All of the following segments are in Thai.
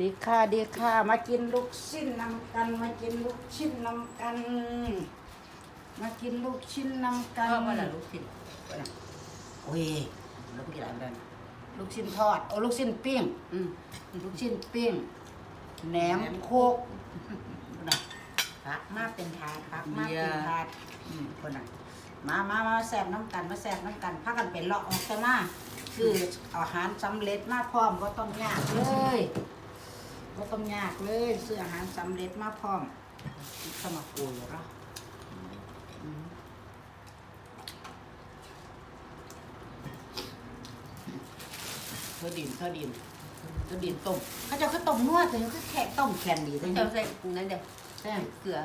ดีค่ะดีค่ะมากินลูกชิ้นนำกัน มากินลูกชิ้นนำกัน มากินลูกชิ้นนำกันก็ว่าละลูกศิษย์โอ้ยลูกกี่หลายแบบลูกชิ้นทอดโอ้ลูกชิ้นปิ้งอืมลูกชิ้นปิ้งแหนมโคกนะพักมาเป็นถาดพักมาเป็นถาดอืมคนน่ะมามามาแซ่บน้ำกันมาแซ่บน้ำกันพักกันเป็นเลาะออกแต่มาคืออาหารสำเร็จมาพร้อมก็ต้องยากเลย ก็ต้องยากเลยซื้ออาหารสำเร็จมาพร้อมสมัครกูอยู่เนาะอืมเธอดินเธอดินเธอดินต้มเขาเจะเขาต้มนวดเลยเขาแค่ต้มแคนดีเลยเจ้าใส่นั่นเดียวใช่เกลือ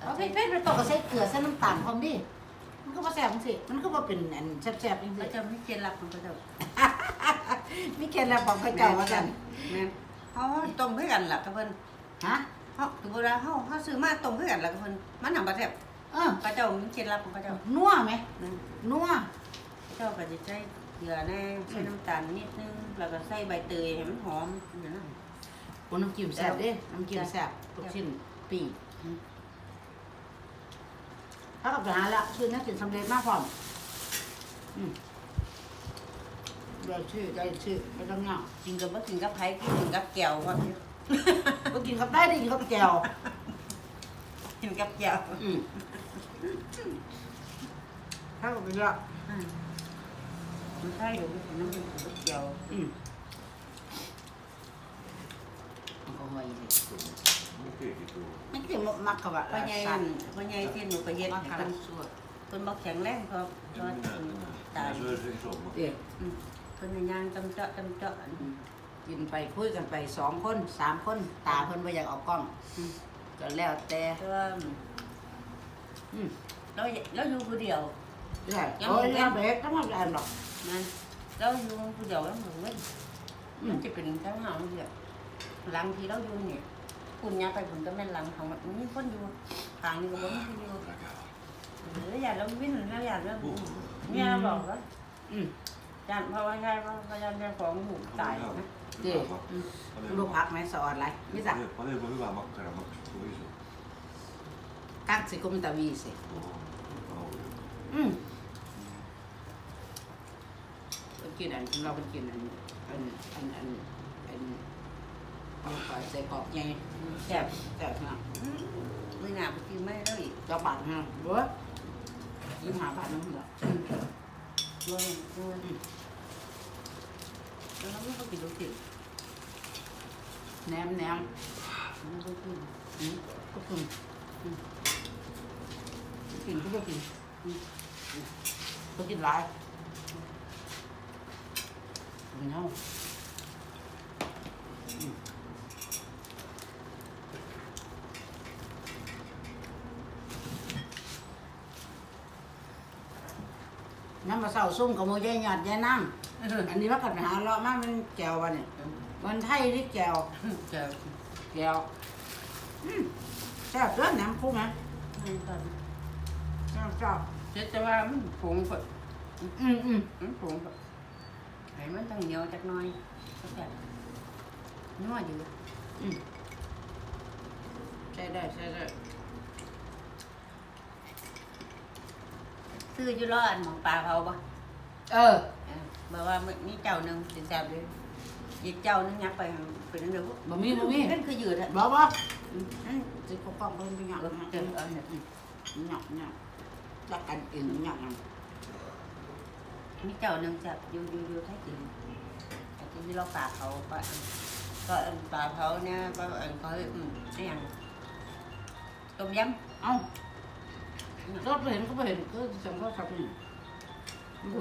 เอาเผ็ดๆไปตกกับใส่เกลือใส่น้ำตาลพร้อมดิมันก็บ่แซ่บจังสิมันก็บ่เป็นอันแซ่บๆจังแล้วสิเจ้าไม่เกณฑ์รับของเขาเจ้ามีเคล็ดลับของเขาเจ้าว่ากันแม่น เขาต้มเพื่อกันล่ะกับเพิ่นฮะเขาถึงเวลาเขาเขาซื้อมาต้มเพื่อกันล่ะกับเพิ่นมันหนังปลาแซ่บเออเขาเจ้ามีเคล็ดลับของเขาเจ้านัวไหมนั่นนัวเจ้าก็จะใส่เกลือแน่ใส่น้ำตาลนิดนึงแล้วก็ใส่ใบเตยให้มันหอมอย่างนั้นโอ้น้ำจิ้มแซ่บเด้น้ำจิ้มแซ่บลูกชิ้นปิ้งถ้ากับไปหาละคือนักกินสำเร็จมากพร้อมอืม ได้ชื่อได้ชื่อไม่ต้องเงากินกับบ่กินกับไผกินกับแก้วว่าก็กินกับได้ได้กินกับแจ่วกินกับแก้วอืมถ้ากับไปละอืมมันใช่อยู่น้ำกินกับแก้วอืมมันก็ห่วยเลยมันคือมักกับว่าพ่อใหญ่สัตว์พ่อใหญ่ที่หนูไปเฮ็ดมักให้กับเพิ่นสวดเพิ่นบ่แข็งแรงเพราะเพราะตายเด็กอืม เพิ่นให้ย่างจำเจาะจำเจาะอันกินไปคุยกันไปสองคนสามคนตาเพิ่นบ่อยากเออกกล้องอืมก็แล้วแต่แต่ว่าอืมเราเราอยู่ผู้เดียว ใช่ยังโอ้ยบ่แม่นยังเบ็ดต้องมาอ่านหรอก นะเราอยู่ผู้เดียวแล้วมันไม่อืมัมนจะเป็นทั้งหางเดียวหลังที่เราอยู่เนี่ยคุณยาไปผมก็แม่นหลังของมันมีคนอยู่ทางนี้ก็บ่มีคนอยู่หรืออยากเราวิ่งแล้วอยากเราเนี่ยบอกว่าอืม ยันเพราะว่าง่ายว่าพยานเรื่องของหูใจนะเจ๊ลูกพักไหมสอนไรไม่จัก 빨리 먹어봐 막 그래 막 보이 죠. กักสิกุมต่วีสิ 어. อืมมันกินอันเรามันกินอันอันอันอันอันเอาไปใส่กรอบใหญ่แซ่บแซ่บนะไม่น่าไปกินไม่ได้อีกจะบาดนะเบ้อยี่สิบห้าบาทนั่นเหรอ ด้วยด้วย แล้วเราไม่ต้องกินลูกศิษย์แหนมแหนมไม่ต้องกินอืมก็กินอืมกินก็บ่กินอืมก็กินหลายกินเท่าอืมน้ำมาเศร้าซุ่มกับโมยายหยอดยายนั่งอันนี้ว่ากันไปหาเลาะมามันแก้ววะเนี่ยมันไทยที่แก้วเจอแก้วอืมแซ่บเด้อน้ำคุ้มไหมไม่ตอนแซ่บแซ่บเจ๊จะว่ามันผงฝดอืมอืมมันผงฝดให้มันต้องเหนียวจักหน่อยก็แค่นัวอยู่อืมใช่ได้ใช่ได้ ซื้ออยู่ร้านหมองปลาเผาปะเออ เออบอกว่ามีเจ้าหนึ่งสิแซ่บเลยอีกเจ้าหนึงยักไปเป็นอันเดียวบะหมี่บะหมี่นั่นคือยืดอะบอกว่าอืมอืมสิกกล้องเพิ่นไปหยักเออนะเจอเอาเนี่ยหยักหยักรักกันเองหยักหยักมีเจ้าหนึ่งแซ่บอยู่อยู่อยู่ไทยกินแต่ที่เราปลาเผาก็อันก็อันปลาเผาเนี่ยก็อันก็อืมอะไรอย่างต้มยำ เอ้า ก็ไปเห็นก็ไปเห็นก็จังก็ขับนี่ดู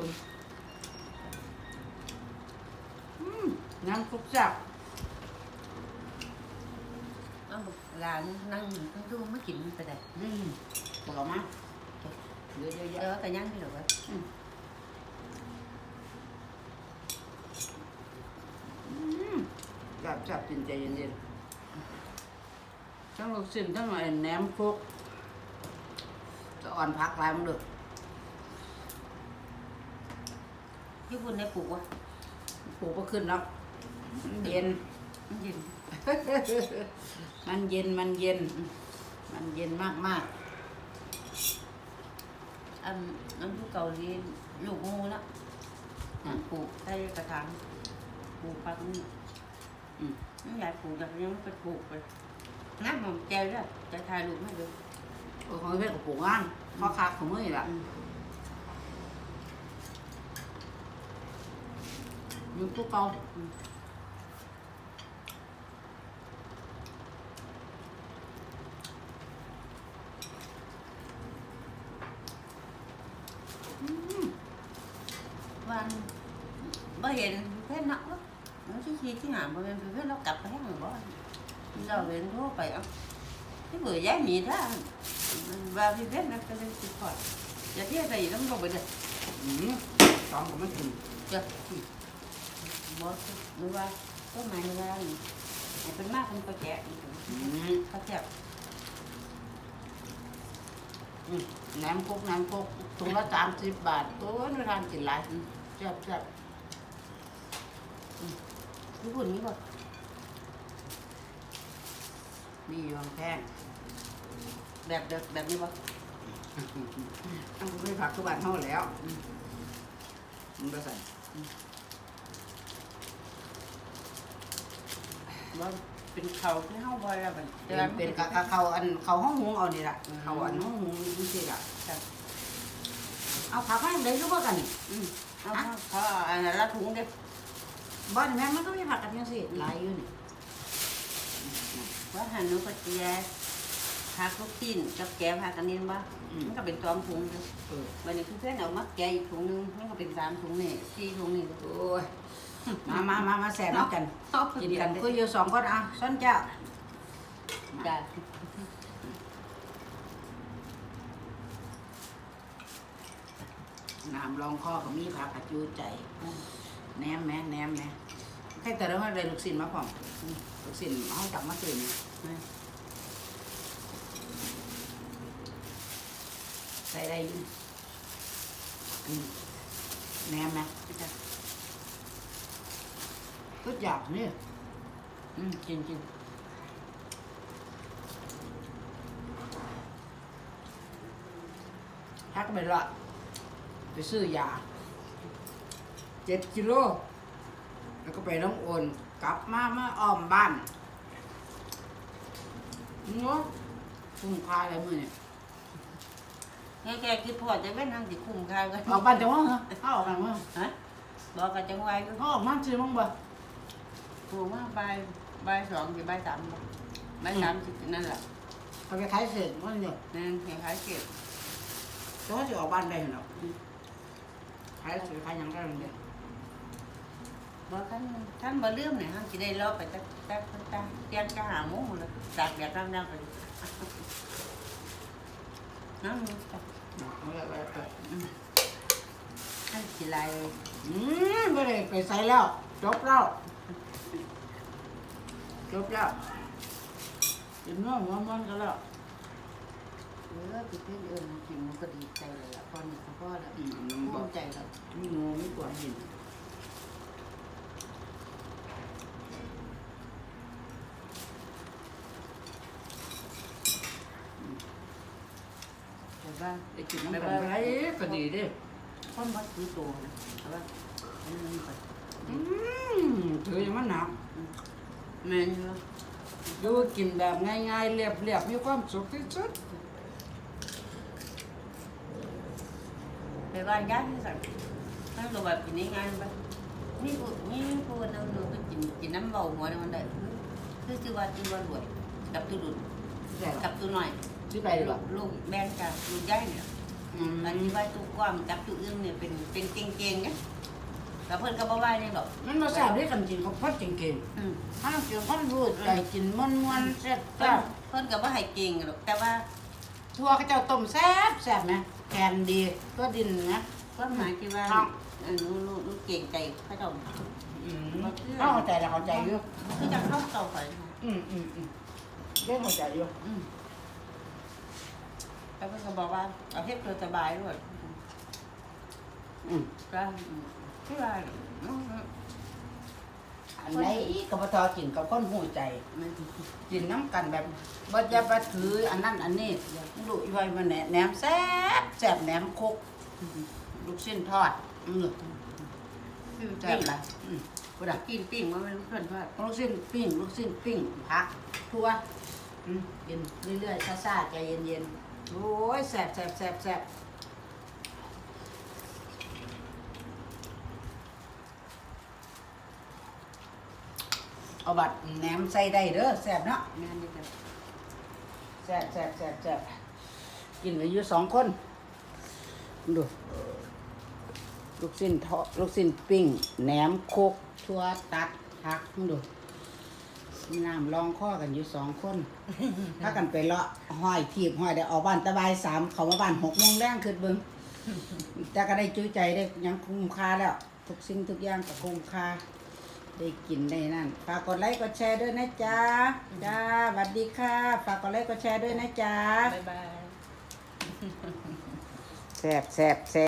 อืมน้ำซุปแซ่บเอาร้านนั่งอยู่ข้างดูไม่กินไปไหนอืมบอกมาเดี๋ยวเดี๋ยวเอเดี๋ยวอแต่ยังที่เหลือจับจับกินใจเย็นๆทั้งลูกชิ้นทั้งไอ้แหนมครก จะอ่อนพักลายมันเด้อญี่ปุ่นได้ปลูกวะปลูกก็ขึ้นแล้วเย็นมันเย็น มันเย็นมันเย็น มันเย็นมากมากอันอันผู้เกาหลีลูกงูนะอันปลูกใส่กระถางปลูกปักนี่ๆอืมไม่อยากปลูกอยากยังไม่ไปปลูกไปน้ำมันแก้วด้วยจะถ่ายรูปให้ดู เออของเพื่อนกับปลูกงานพ่อค้าของมือนี่ล่ะอืม อยู่ตู้เก่าวันบ่เห็นเพื่อนนักวะมันที่ชี้ที่หาบ่เป็นเพื่อนเรากลับไปให้หรือบ่เราเห็นทั่วไปเอะที่เบื่อย้ายมีท่ามัน ว่าพี่เพื่อนนักก็เลยติดคอดจะเที่ยวไปต้องลงไปเด้ออืมตองก็ไม่กินจ้ะบ่หรือว่าต้นไม้เวลานี่ให้เป็นมากเป็นกระแจกอืมกระแจกอืมแหนมพกแหนมพกถุงละสามสิบบาทตัวนึกทานกินหลายอืมแซ่บแซ่บญี่ปุ่นนี่บ่มีอยู่แพง แบบแบบแบบนี้บ่อันนี้ผักทุกบ้านเท่าแล้วอืมมันก็ใส่บ่เป็นเขาที่เฮาบ่แล้วบัดเป็นเป็นกะกะเขาอันเขาห้องหุงเอานี่ล่ะเขาอันห้องหุงนี่สิล่ะครับเอาผักมาได้รู้ว่ากันนี่อืมเอาเขาเขาเอาอันนั้นละถุงเด้อบ้านแม่มันก็มีผักกันยังสิหลายอยู่นี่ว่าหันหนูก็เจีย ผักลูกชิ้นกับแกะผักอันนี้บ่มันก็เป็นตอมถุงเด้อเออวันนี้เพื่อนๆเอามาแกะอีกถุงหนึงมันก็เป็นสามถุงนี่สี่ถุงนี่โอ้ยมามามามาแซ่บน้ำกันกินกันก็อยู่สองคนอะส้นเจ้าจ้ะน้ำรองคอก็มีผักกระจูใจแหนมแหม่แหนมแหม่แค่แต่เราไม่ได้ลูกศิลมาพร้อมลูกศิลเอาจับมาตื่น ใส่ได้อยู่อืมแหนมไหมจ้ะทุกอย่างนี่อืมกินกินทักไปละไปซื้อยาเจ็ดกิโล แล้วก็ไปน้องโอนกลับมามาอ้อมบ้านเนาะคุ้มค่าอะไรมือเนี่ย แกแกคิดพอจะเป็นทางสิคุ้มค่ากันออกบ้านจังหวะเหรอเขาออกกันมั้งฮะบอกกันจังไว้อยู่เขาออกมาซื้อมั้งบ่ถูกว่าใบใบายสองหรือใบายสามบ่ใบายสามสินั่นแหละเขาไปขายเสร็จมันเนี่ยนั่นคล้ายๆเก็บเขาจะออกบ้านได้เหรอขายเสร็จขายหยังได้เลยบอกท่านท่านบ่เลื่อมเนี่ยฮะสิได้รอบไปตักตักตักตักเตรียมจะหาหมูแล้วตากแดดน้ำๆไป น้ำมันจ้ะเอาเลยเอาลยท่านสิไลอืมไม่ได้ไปใส่แล้ว จบแล้ว จบแล้วกินเนื้อหัวมันกันแล้วเออพี่เพื่อนเอิญจริงมันก็ดีใจเลยละตอนนี้เขาก็แล้วอืมภูบ่มิใจแล้ว มีงูมีกว่าหิน ว่าได้กินน้ำกันไรก็ดีเด้คนวัดคือโตนะแต่ว่าอันนี้มันก็อืมถือยังมันหนักแม่นอยู่ดูกินแบบง่ายๆเรียบๆมีความสุขที่สุดไปบ้านญาติที่สั่งนั่นก็แบบกินง่ายๆไปนี่กูนี่กูวันนึงหนูก็กินกินน้ำเบาหัวในวันใดคือชื่อว่าชื่อว่ารวยกับตุดุนแต่กับตุหน่อย ที่ไปดีกว่าลูกแบนกับลูกย่ายเนี่ยอืมอันที่ว่าตุกว้างกับตุอื่นเนี่ยเป็นเป็นเก่งๆเนี่ยแต่เพิ่นก็บ่ว่าเนี่ยหรอกมันมาแซ่บด้วยกันกินข้าวผัดเก่งอืมๆถ้ากินข้าวรูดใจกินม่วนๆแซ่บเพิ่นเพิ่นก็บ่ให้เก่งหรอกแต่ว่าๆทั่วเขาเจ้าต้มแซ่บแซ่บไหมแกนดีก็ดินนะความหมายที่ว่าครับเออหนูหนูหนูเก่งใจพระเจ้าอืมเข้าใจแล้วเข้าใจอยู่คือจะเข้าเตาไฟอืมอืมอืมเรื่องเข้าใจอยู่อืม แล้วเพิ่นก็บอกว่าเอาเฮ็ดตัวสบายด้วยอืมก็อืมที่ว่าอืมอันไหนก็บ่ทอกินกับคนหูใจ มันกินน้ำกันแบบบ่จะมาถืออันนั้นอันนี้ลูกอีไว้มาแหนแหนมแซ่บแซ่บแหนมคกลูกชิ้นทอดอือคือแซ่ปิ้บงละอือบ่ได้กินปิ้งว่ามันเพื่อนทอดลูกชิ้นปิ้งลูกชิ้นปิ้งผักทั่วอืมกินเรื่อยๆซ่าๆใจเย็นๆ โอ้ยแซ่บแซ่บแซ่บแซ่บเอาบัตรแหนมใส่ได้เด้อแซ่บเนาะแม่นี่ก็แซ่บแซ่บแซ่บแซ่บกินกันอยู่สองคน ดู ลูกสิ้นทอดลูกสิ้นปิ้งแหนมโคกทั่วตัดผักดูมี น้ำรองข้อกันอยู่สองคนถ้ากันไปเลาะห้อยทีบห้อยได้ออกบ้านตะบายสามเขามาบ้านหกโมงแรงขึ้นเบิงแต่ก็ได้จุ้ยใจได้หยังคุ้มค่าแล้ว ทุกสิ่งทุกอย่างก็คุ้มค่าได้กินได้นั่นฝากกดไลค์กดแชร์ด้วยนะจ๊ะจ้าสวัสดีค่ะ ฝากกดไลค์กดแชร์ด้วยนะจ๊ะบ๊ายบายแซ่บแซ่บแซ่บ